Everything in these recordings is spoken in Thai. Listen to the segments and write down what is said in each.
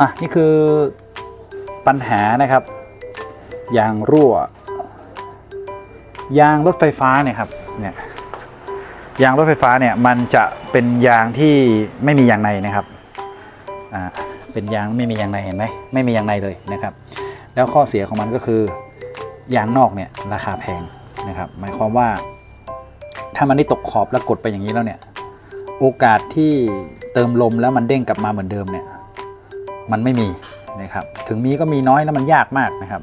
อะนี่คือปัญหานะครับ ยางรั่ว ยางรถไฟฟ้าเนี่ยครับเนี่ยยางรถไฟฟ้าเนี่ยมันจะเป็นยางที่ไม่มียางในนะครับอ่าเป็นยางไม่มียางในเห็นไหมไม่มียางในเลยนะครับ แล้วข้อเสียของมันก็คือยางนอกเนี่ยราคาแพงนะครับ หมายความว่า ถ้ามันได้ตกขอบแล้วกดไปอย่างนี้แล้วเนี่ย โอกาสที่เติมลมแล้วมันเด้งกลับมาเหมือนเดิมเนี่ย มันไม่มีนะครับถึงมีก็มีน้อยแล้วมันยากมากนะครับ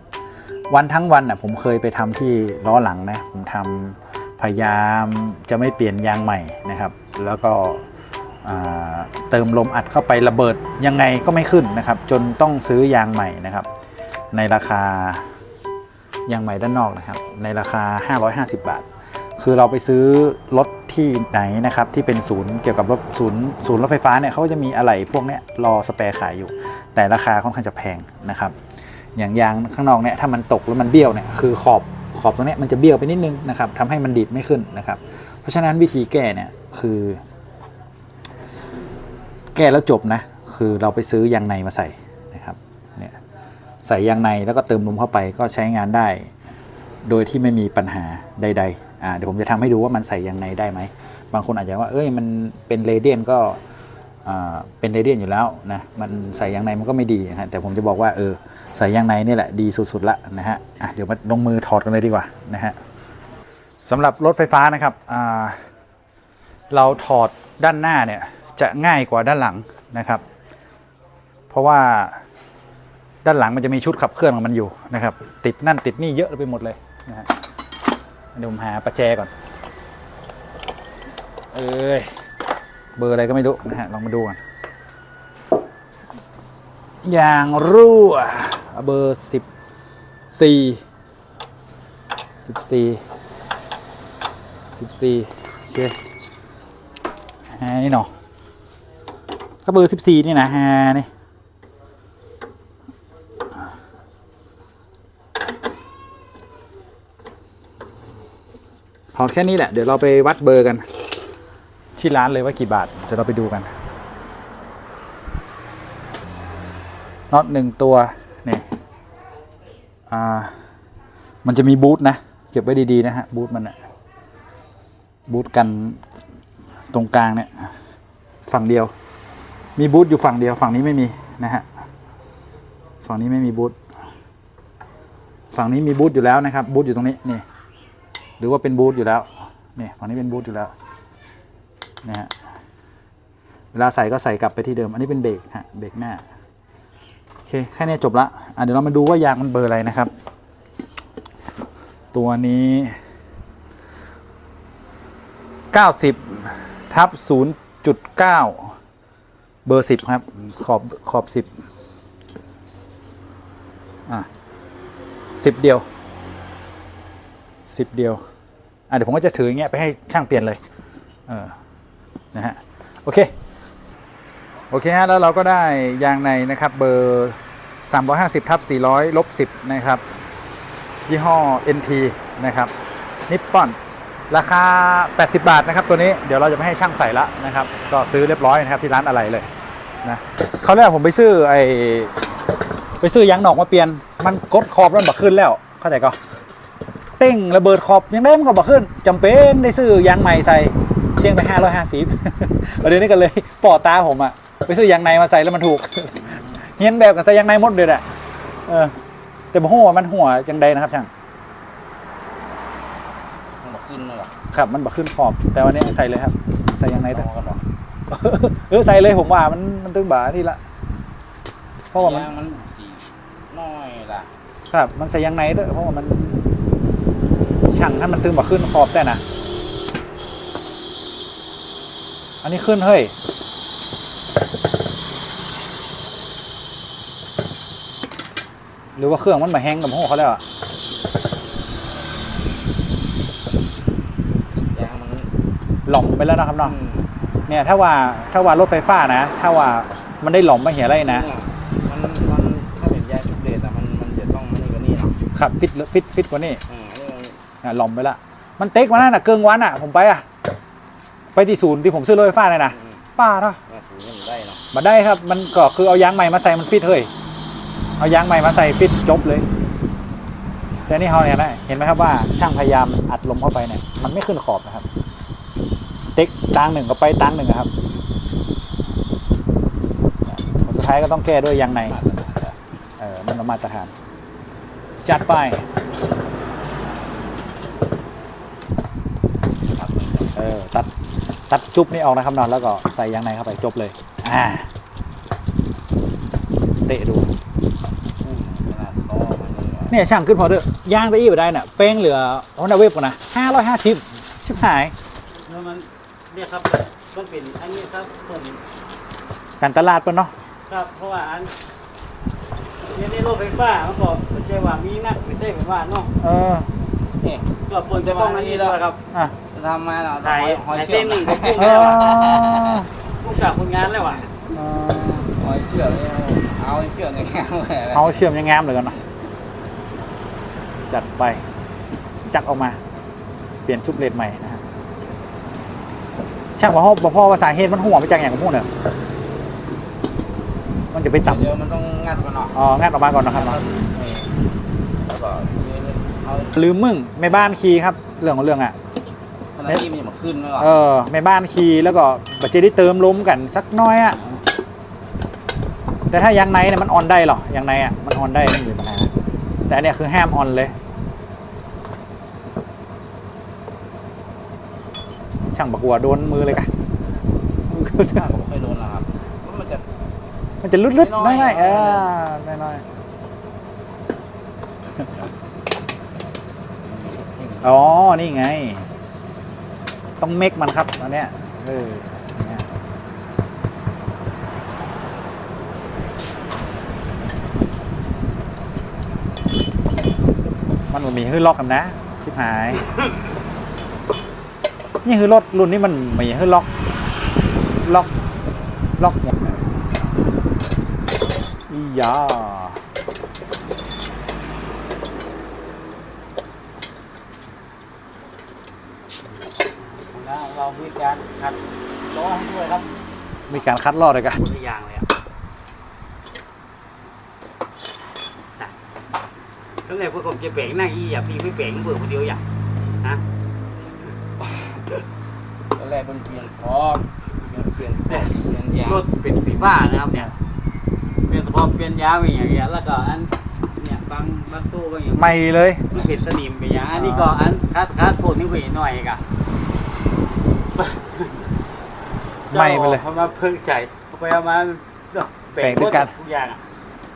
วันทั้งวันน่ะผมเคยไปทำที่ล้อหลังนะผมทำพยายามจะไม่เปลี่ยนยางใหม่นะครับ แล้วก็เติมลมอัดเข้าไประเบิดยังไงก็ไม่ขึ้นนะครับ จนต้องซื้อยางใหม่นะครับ ในราคายางใหม่ด้านนอกนะครับ ในราคา 550 บาท คือเราไปซื้อรถ ที่ไหนนะครับที่เป็นศูนย์เกี่ยวกับรถศูนย์ศูนย์รถไฟฟ้าเนี่ยเขาก็จะมีอะไหล่พวกเนี้ยรอสแปร์ขายอยู่ แต่ราคาค่อนข้างจะแพงนะครับ อย่างยางข้างนอกเนี่ยถ้ามันตกแล้วมันเบี้ยวเนี่ยคือขอบขอบตรงนี้มันจะเบี้ยวไปนิดนึงนะครับทำให้มันดีดไม่ขึ้นนะครับ เพราะฉะนั้นวิธีแก้เนี่ยคือ แก้แล้วจบนะ คือเราไปซื้อยางในมาใส่นะครับเนี่ยใส่ยางในแล้วก็เติมลมเข้าไปก็ใช้งานได้ โดยที่ไม่มีปัญหาใด ๆ เดี๋ยวผมจะทำให้ดูว่ามันใส่ยางในได้ไหม บางคนอาจจะว่า เอ้ย มันเป็นเรเดียนก็อ่าเป็นเรเดียนอยู่แล้วนะ มันใส่ยางในมันก็ไม่ดีนะฮะ แต่ผมจะบอกว่า เออ ใส่ยางในนี่แหละดีสุดๆละนะฮะอะเดี๋ยวมาลงมือถอดกันเลยดีกว่านะฮะสำหรับรถไฟฟ้านะครับอ่าเราถอดด้านหน้าเนี่ยจะง่ายกว่าด้านหลังนะครับ เพราะว่าด้านหลังมันจะมีชุดขับเคลื่อนของมันอยู่นะครับ ติดนั่นติดนี่เยอะไปหมดเลยนะฮะ เดี๋ยวผมหาประแจก่อน เอ้ย เบอร์อะไรก็ไม่รู้นะฮะ ลองมาดูกันยางรั่วเบอร์สิบสี่สิบสี่สิบสี่โอเคฮานี่เนาะก็เบอร์สิบสี่นี่นะฮานี่ พอแค่นี้แหละ เดี๋ยวเราไปวัดเบอร์กัน ที่ร้านเลยว่ากี่บาท เดี๋ยวเราไปดูกันน็อตหนึ่งตัวนี่อ่า มันจะมีบูทนะ เก็บไว้ดีๆนะฮะ บูทมันอะบูทกันตรงกลางเนี่ย ฝั่งเดียว มีบูทอยู่ฝั่งเดียว ฝั่งนี้ไม่มีนะฮะ ฝั่งนี้ไม่มีบูทฝั่งนี้มีบูทอยู่แล้วนะครับ บูทอยู่ตรงนี้นี่ รือว่าเป็นบูทอยู่แล้วนี่ฝั่งนี้เป็นบูทอยู่แล้วนะฮะเวลาใส่ก็ใส่กลับไปที่เดิม อันนี้เป็นเบรกฮะเบรกหน้าโอเคแค่นี้จบละอะเดี๋ยวเรามาดูว่ายางมันเบอร์อะไรนะครับ ตัวนี้ 90ทับ0.9 เบอร์ 10 ครับ ขอบขอบ 10 อะ 10 เดียว 10 เดียว เดี๋ยวผมก็จะถืออย่างเงี้ยไปให้ช่างเปลี่ยนเลยเออนะฮะโอเคโอเคฮะแล้วเราก็ได้ยางในนะครับเบอร์ 350ทับ400ลบ10 นะครับ ยี่ห้อ NT นะครับนิปปอนราคา 80 บาทนะครับตัวนี้เดี๋ยวเราจะไปให้ช่างใส่ละนะครับ ก็ซื้อเรียบร้อยนะครับที่ร้านอะไรเลยนะเขาวแรกผมไปซื้อไอไปซื้อยางหนอกมาเปลี่ยน มันกดขอบแล้วมันบักขึ้นแล้ว เข้าใจก็ เต้งระเบิดขอบยังได้มันก็บอกขึ้นจำเป็นได้ซื้อยางใหม่ใส่เชียงไปห้าร้อยห้าสิบประเด็นนี้ก็เลยปอดตาผมอะไปซื้อยางในมาใส่แล้วมันถูกเฮียนแบบกับใส่ยางในหมดเลยแหละเออแต่บ่หัวามันหัวจังใดนะครับช่างมันบอกขึ้นเลยเหรอครับมันบอกขึ้นขอบ แต่วันนี้ใส่เลยครับ ใส่ยางในต้แต่องกันหรอเออใส่เลยผมว่ามันมันตึงบ่านี่ละเพราะว่ามันยางมันสีน้อยล่ะครับ มันใส่ยางในเด้อเพราะว่ามัน ช่างให้มันตึงบ่ขึ้นขอบแต่นะ อันนี้ขึ้นเฮ้ยหรือว่าเครื่องมันมาแห้งกับหัวเขาแล้วอะยางมันหล่อมไปแล้วนะครับเนาะอืมเนี่ยถ้าว่าถ้าว่ารถไฟฟ้านะ ถ้าว่ามันได้หล่อมมาเหียอะไรนะ มันมันถ้าเป็นยางชุบเดชอะมันมันจะต้องมันนี่กว่านี่เนาะขับฟิตฟิตฟิตกว่านี้ อืมนี่มันอะหล่อมไปละมันเต็กมานั่นน่ะเกิงวันอะผมไปอะ ไปที่ศูนย์ที่ผมซื้อรถไฟฟ้าเลยนะอืมป้าเนาะว่าสูงยังได้เนาะมาได้ครับ มันก็คือเอายางใหม่มาใส่มันฟิตเฮ้ยเอายางใหม่มาใส่ฟิตจบเลย แต่นี่เขาเนี่ยนะเห็นไหมครับว่าช่างพยายามอัดลมเข้าไปเนี่ยมันไม่ขึ้นขอบนะครับ เต็กตางหนึ่งก็ไปตางหนึ่งอะครับผลสุดท้ายก็ต้องแก้ด้วยยางในมาตรฐานแล้วเออมันเอามาตรฐานจัดไป ครับมันก็ เออตัดตัดจุ๊บนี่ออกนะครับนอนแล้วก็ใส่ยางในเข้าไปจบเลยอ่าเตะดูพุ่งขนาดล้อมันยังว่าเนี่ยช่างขึ้นพอเถอะยางตะอี้ไปได้น่ะเป้งเหลือโอ้นาเว็บกันนะห้าร้อยห้าสิบชิบหายแล้วมันเนี่ยครับมันเป็นอันนี้ครับผมการตลาดเปิ้นเนาะครับเพราะว่าอันเนี่ยในโลกไฟฟ้ามันก็ไม่ใช่ว่ามีนักไม่ได้แบบว่าเนาะเออนี่ก็ควรจะต้องอันนี้แล้วครับอะจะ ทำมาเนาะถ่ายหอยถ่ายเชือกเส้นหนึ่งกับพุ่งเอแล้วอพุ่งจากคนงานแล้วว่ะเออหอยเชือกเนี่ยเอาเชือกง่ายๆเลยเอาเชื่อมยังงามเลยกันเนาะจัดไปจักออกมา เปลี่ยนชุดเลนใหม่นะฮะช่างว่าพ่อพ่อว่าสาเหตุมันหัวไปจากอย่างของพวกเนี่ยมันจะไปตับเดี๋ยวมันต้องงัดมันเนาะอ๋องัดออกมาก่อนนะครับเนาะแล้วก็เอาลืมมึงแม่บ้านคีย์ครับ เรื่องของเรื่องอะข นาดที่มันยังมาขึ้นไม่หรอเออแม่บ้านคีย์แล้วก็บัจเจได้เติมลมกันสักหน้อยอะแต่ถ้ายางในเนี่ยมันออนได้หรอยางในอะมันออนได้ไม่มีปัญหาแต่อันเนี้ยคือห้ามออนเลย ช่างบักวัวโดนมือเลยกันข้างก็ไม่เคยโดนนะครับเพราะมันจะมันจะลุดๆน้น้อยๆอยๆเออน้อยๆอ๋อ นี่ไง ต้องเมกมันครับอันเนี้ยเออเนี่ยมันมีคือล็อกกันนะ ชิบหาย นี่คือรถรุ่นนี้มันมีคือล็อก ล็อก ล็อกหมดเลยอียาแล้วเรามี การขัดล้อให้ด้วยครับมีการคัดลอกเลยกันทุกอย่างเลยอะทั้งในพวกผมจะแบ่งหน้าอีอะพี่ไม่แบ่งเบื่อคนเดียวอย่างฮะตอนแรกเป็นเปลี่ยนคอกเปลี่ยนเปลี่ยนเปลี่ยนเปลี่ยนยางรถเป็นสีฟ้านะครับเนี่ยเปลี่ยนพอเปลี่ยนยางไปอย่างเงี้ยแล้วก็อันเนี่ยบางบางตู้บางอย่างไม่เลย มันเป็นสนิมไปอย่างอันนี้ก็อันคัดคัดโคนนี่ไปหน่อยกะ ไม่ไปเลยพอมาเพิ่งใจเอาไปเอามาแบ่งด้วยกันทุกอย่างอะ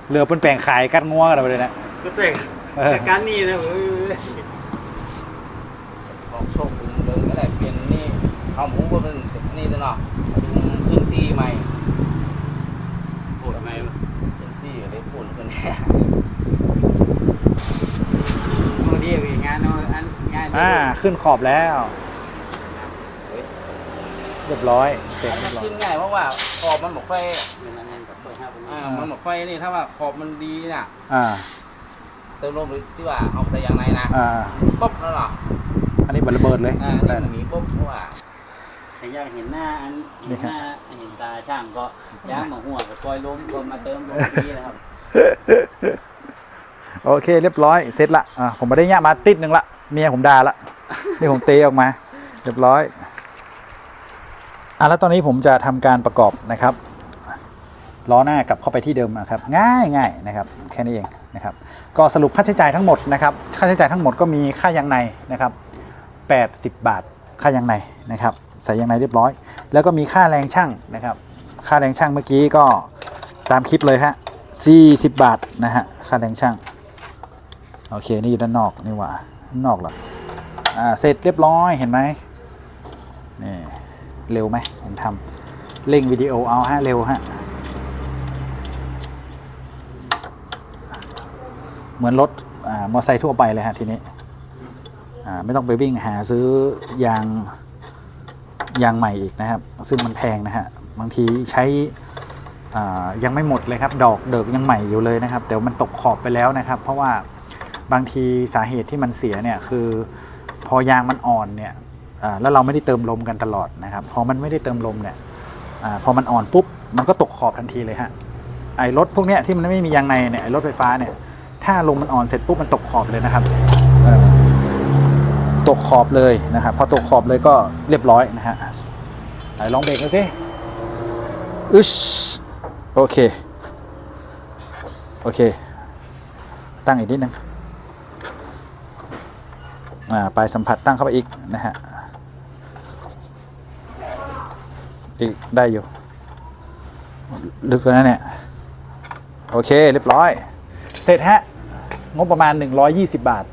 เหลือเป็นแปลงขายกันงัวกันไปเลยนะก็แบ่งเออแต่การนี่นะเออคอกโชคดึงเดิมก็ได้เปลี่ยนนี่เอาหมูก็เป็นนี่ตัวเนาะดึงขึ้นซี่ใหม่โหดไหมเป็นซี่เลยปุ่นขึ้นบางทีมีงานเนาะอันงานอ่าขึ้นขอบแล้ว เรียบร้อย เสร็จอันเรีนี้ยบร้อย ขึ้นง่ายเพราะว่าขอบมันหมกไฟเป็นงานกับเปิดห้าเป็นอ่ามันหมกไฟนี่ถ้าว่าขอบมันดีน่ะอ่า เติมลมหรือที่ว่าเอาใส่ยางในนะอ่า ปุ๊บแล้วเหรออันนี้บันระเบิดเลยอ่าได้นี่มันมีปุ๊บเพราะว่าแต่อยากเห็นหน้าอันนี่เห็นครับหน้าเห็นตาช่างก็ย่างหมอหัวก็ปล่อยล้มคนมาเติมลมทีนะครับโอเคเรียบร้อยเสร็จละอ่าผมไม่ได้เนี่ยมาติดหนึ่งละเมียผมด่าละนี่ผมเตะออกมา เรียบร้อย อะแล้วตอนนี้ผมจะทำการประกอบนะครับล้อหน้ากลับเข้าไปที่เดิมนะครับ ง่ายง่ายนะครับแค่นี้เองนะครับ ก็สรุปค่าใช้จ่ายทั้งหมดนะครับ ค่าใช้จ่ายทั้งหมดก็มีค่ายางในนะครับ 80 บาทค่ายางในนะครับ ใส่ยางในเรียบร้อย แล้วก็มีค่าแรงช่างนะครับ ค่าแรงช่างเมื่อกี้ก็ตามคลิปเลยฮะ40 บาทนะฮะค่าแรงช่างโอเคนี่อยู่ด้านนอกนี่หว่าด้านนอกเหรออ่าเสร็จเรียบร้อยเห็นไหมนี่ เร็วไหมผมทำเร่งวิดีโอเอาฮะเร็วฮะเหมือนรถมอเตอร์ไซค์ทั่วไปเลยฮะทีนี้ไม่ต้องไปวิ่งหาซื้อยางยางใหม่อีกนะครับ ซึ่งมันแพงนะฮะบางทีใช้ยังไม่หมดเลยครับ ดอกเดิกยังใหม่อยู่เลยนะครับ แต่มันตกขอบไปแล้วนะครับ เพราะว่าบางทีสาเหตุที่มันเสียเนี่ยคือ พอยางมันอ่อนเนี่ย แล้วเราไม่ได้เติมลมกันตลอดนะครับ พอมันไม่ได้เติมลมเนี่ยอ่าพอมันอ่อนปุ๊บ มันก็ตกขอบทันทีเลยฮะ ไอ้รถพวกเนี้ยที่มันไม่มียางในเนี่ย ไอ้รถไฟฟ้าเนี่ย ถ้าลมมันอ่อนเสร็จปุ๊บมันตกขอบเลยนะครับ ตกขอบเลยนะครับ พอตกขอบเลยก็เรียบร้อยนะฮะไหนลองเบรกดูสิอึชโอเค โอเค ตั้งอีกนิดนึง อ่าปลายสัมผัสตั้งเข้าไปอีกนะฮะ อีกได้อยู่ ลึกแล้วนะเนี่ย โอเค เรียบร้อย เสร็จฮะ งบประมาณ 120 บาท